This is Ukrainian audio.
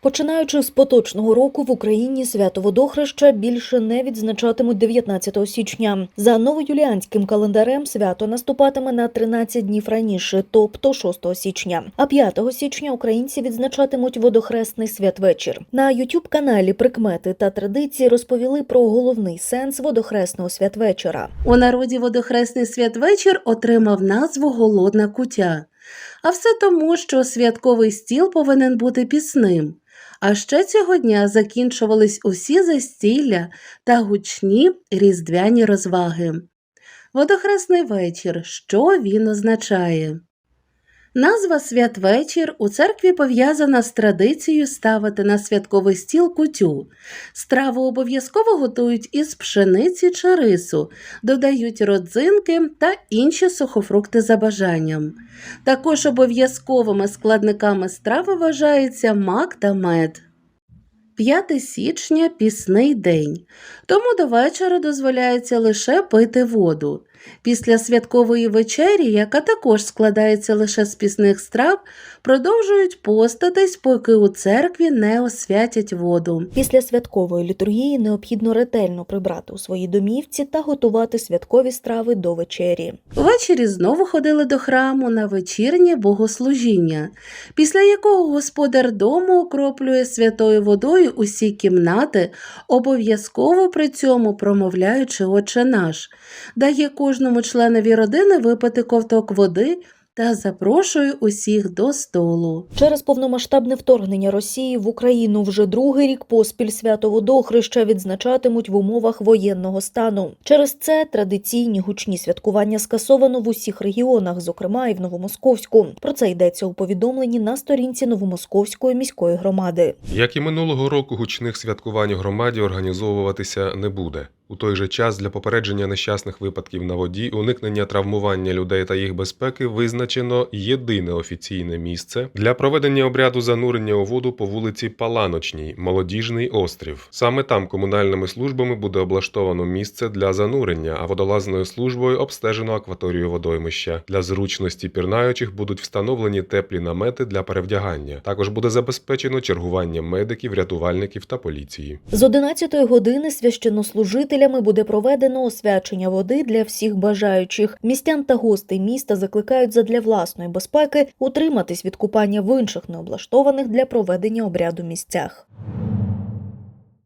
Починаючи з поточного року в Україні свято водохреща більше не відзначатимуть 19 січня. За новоюліанським календарем свято наступатиме на 13 днів раніше, тобто 6 січня. А 5 січня українці відзначатимуть водохресний святвечір. На youtube каналі Прикмети та традиції розповіли про головний сенс водохресного святвечора. У народі водохресний святвечір отримав назву Голодна кутя. А все тому, що святковий стіл повинен бути пісним. А ще цього дня закінчувались усі застілля та гучні різдвяні розваги. Водохресний вечір. Що він означає? Назва святвечір у церкві пов'язана з традицією ставити на святковий стіл кутю. Страву обов'язково готують із пшениці чи рису, додають родзинки та інші сухофрукти за бажанням. Також обов'язковими складниками страви вважаються мак та мед. 5 січня пісний день, тому до вечора дозволяється лише пити воду. Після святкової вечері, яка також складається лише з пісних страв, продовжують постатись, поки у церкві не освятять воду. Після святкової літургії необхідно ретельно прибрати у своїй домівці та готувати святкові страви до вечері. Ввечері знову ходили до храму на вечірнє богослужіння, після якого господар дому окроплює святою водою усі кімнати, обов'язково при цьому промовляючи Отче наш, дає кожному членові родини випити ковток води та запрошує усіх до столу. Через повномасштабне вторгнення Росії в Україну вже другий рік поспіль свято водохреща відзначатимуть в умовах воєнного стану. Через це традиційні гучні святкування скасовано в усіх регіонах, зокрема і в Новомосковську. Про це йдеться у повідомленні на сторінці Новомосковської міської громади. Як і минулого року, гучних святкувань у громаді організовуватися не буде. У той же час для попередження нещасних випадків на воді, уникнення травмування людей та їх безпеки визначено єдине офіційне місце для проведення обряду занурення у воду по вулиці Паланочній, Молодіжний острів. Саме там комунальними службами буде облаштовано місце для занурення, а водолазною службою обстежено акваторію водоймища. Для зручності пірнаючих будуть встановлені теплі намети для перевдягання. Також буде забезпечено чергування медиків, рятувальників та поліції. З 11-ї години священнослужителями буде проведено освячення води для всіх бажаючих. Містян та гостей міста закликають задля власної безпеки утриматись від купання в інших необлаштованих для проведення обряду місцях.